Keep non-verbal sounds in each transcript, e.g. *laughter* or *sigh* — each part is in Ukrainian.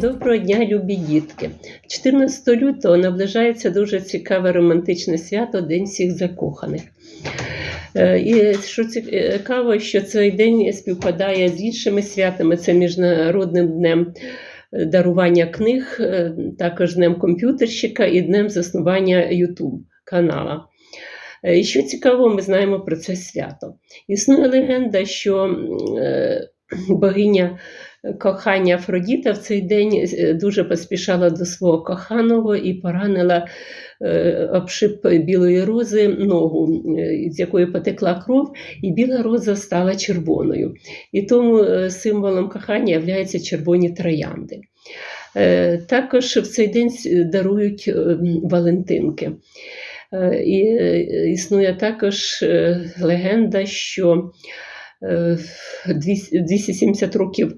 Доброго дня, любі дітки. 14 лютого наближається дуже цікаве романтичне свято День всіх закоханих. Е, І що цікаво, що цей день співпадає з іншими святами. Це Міжнародним днем дарування книг, е, також днем комп'ютерщика і днем заснування YouTube канала. Е, І що цікаво, ми знаємо про це свято. Існує легенда, що е, *clears throat* богиня кохання Афродіта в цей день е, дуже поспішала до свого коханого і поранила е, обшип білої рози ногу, е, з якої потекла кров, і біла роза стала червоною. І тому символом кохання є червоні троянди. Також в цей день дарують Валентинки. І існує також легенда, що е, 200 270 років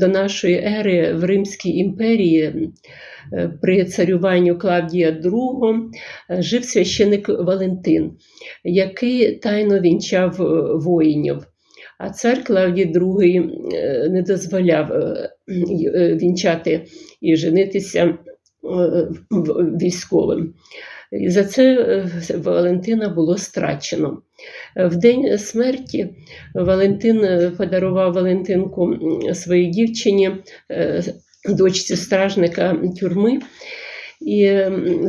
до нашої ери в Римській імперії е, при царюванні Клавдія II е, жив священик Валентин, який тайно вінчав е, воїнів. А цар Клавдій II не дозволяв вінчати і женитися військовим. І за це е, Валентина було страчено. Е, В день смерті Валентин е, подарував Валентинку своїй дівчині, дочці стражника тюрми. І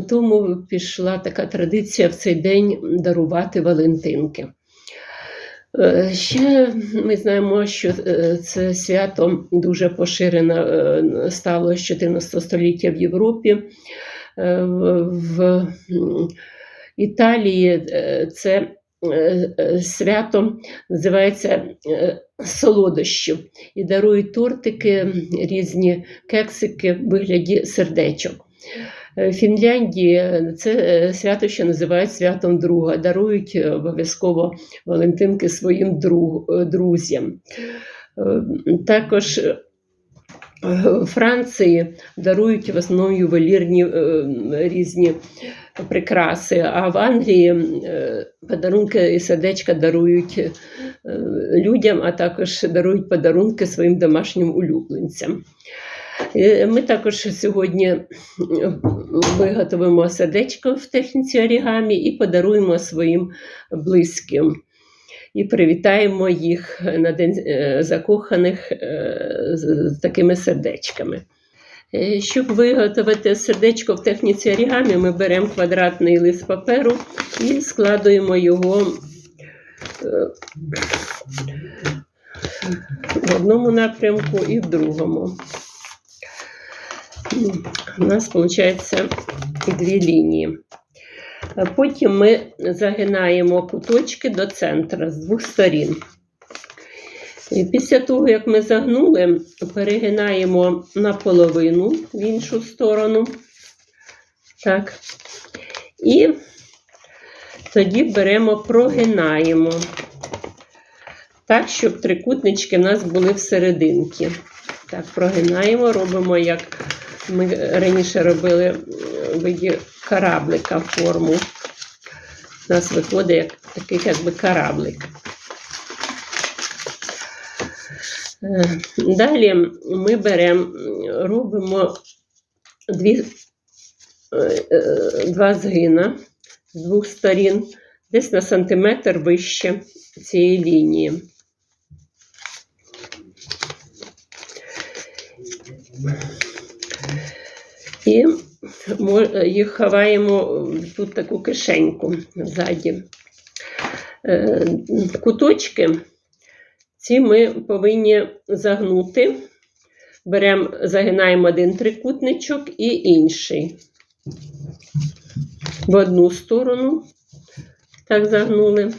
тому пішла така традиція в цей день дарувати Валентинки. Е, Ще ми знаємо, що е, це свято дуже поширено е, стало з 14 століття в Європі. Е, В Італії це свято називається солодощів і дарують тортики, різні кексики в вигляді сердечок. Е, Фінляндії е, це е, свято ще називають святом друга. Дарують обов'язково Валентинки своїм друзям. Також в Франції дарують в основному ювелірні різні прикраси, а в Англії подарунки і сердечка дарують людям, а також дарують подарунки своїм домашнім улюбленцям. Е, Ми також сьогодні е, виготовимо сердечко в техніці орігамі і подаруємо своїм близьким. І привітаємо їх на День е, закоханих з такими сердечками. Щоб виготовити сердечко в техніці орігамі, ми беремо квадратний лист паперу і складуємо його в одному напрямку і в другому. У нас виходить дві лінії. Потім ми загинаємо куточки до центра з двох сторін. І після того, як ми загнули, перегинаємо наполовину в іншу сторону. Так. І тоді беремо, прогинаємо. Так, щоб трикутнички в нас були всерединки. Так, прогинаємо, робимо, як ми раніше робили в виді кораблика форму. У нас виходить як такий якби кораблик. Е, Далі ми беремо, робимо дві, е, е, два згина з двох сторін, десь на сантиметр вище цієї лінії. І їх ховаємо в тут таку кишеньку ззаді. Е, Куточки ці ми повинні загнути. Беремо, загинаємо один трикутничок і інший. В одну сторону, так загнули.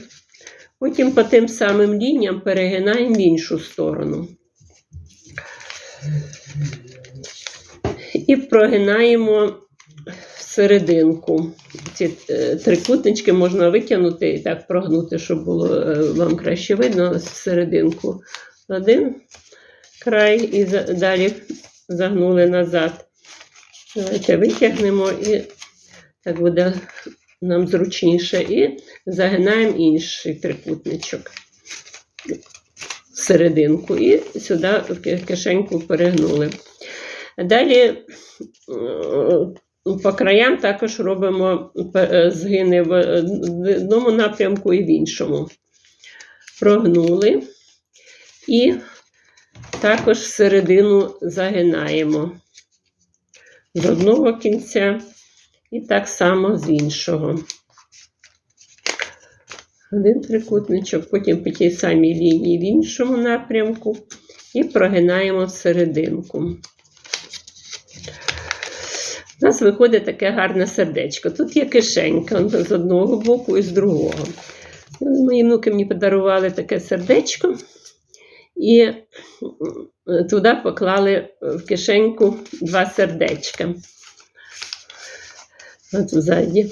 Потім по тим самим лініям перегинаємо в іншу сторону. І прогинаємо всерединку. Ці е, трикутнички можна витягнути і так прогнути, щоб було е, вам краще видно всерединку. Один край і далі загнули назад. Давайте витягнемо і так буде нам зручніше. І загинаємо інший трикутничок серединку і сюди в кишеньку перегнули. Далі е, по краям також робимо е, згини в е, одному напрямку і в іншому. Прогнули і також всередину загинаємо з одного кінця і так само з іншого. Один трикутничок, потім по тій самій лінії в іншому напрямку і прогинаємо всерединку. У нас виходить таке гарне сердечко. Тут є кишенька з одного боку і з другого. Мої внуки мені подарували таке сердечко, і туди поклали в кишеньку два сердечка. От ззаді.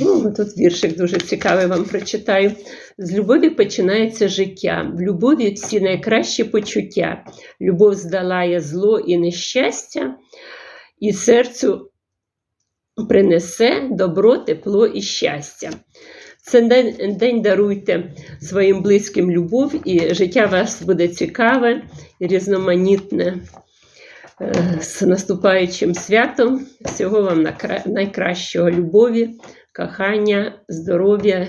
О, тут віршик дуже цікавий вам прочитаю. З любові починається життя. В любові всі найкращі почуття. Любов здолає зло і нещастя, і серцю принесе добро, тепло і щастя. Це день, день даруйте своїм близьким любов, і життя вас буде цікаве і різноманітне. Е, З наступаючим святом всього вам найкращого любові, кохання, здоров'я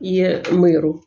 і миру.